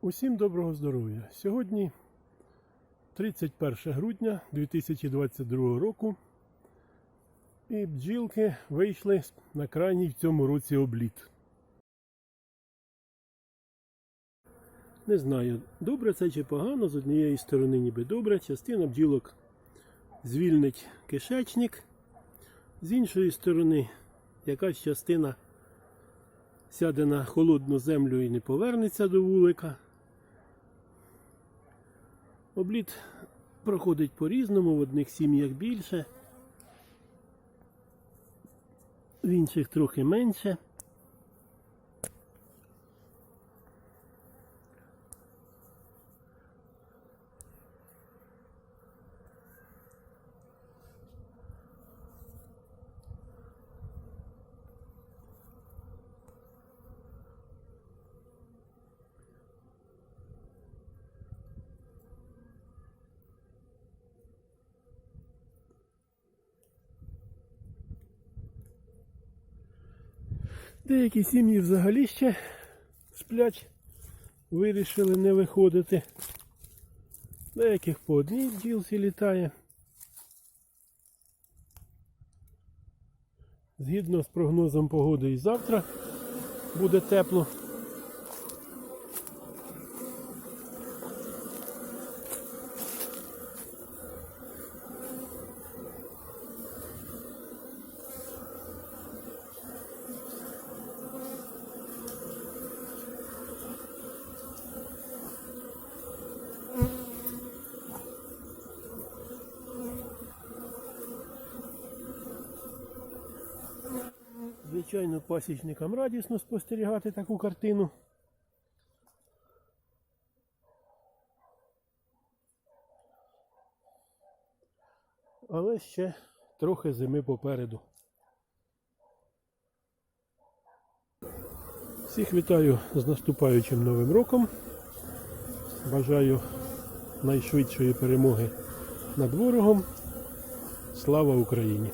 Усім доброго здоров'я! Сьогодні 31 грудня 2022 року. І бджілки вийшли на крайній в цьому році обліт. Не знаю, добре це чи погано. З однієї сторони ніби добре. Частина бджілок звільнить кишечник. З іншої сторони, якась частина сяде на холодну землю і не повернеться до вулика. Обліт проходить по-різному, в одних сім'ях більше, в інших трохи менше. Деякі сім'ї взагалі ще сплять, вирішили не виходити. Деяких по одній бджілці літає. Згідно з прогнозом погоди і завтра буде тепло. Звичайно, пасічникам радісно спостерігати таку картину. Але ще трохи зими попереду. Всіх вітаю з наступаючим новим роком. Бажаю найшвидшої перемоги над ворогом. Слава Україні!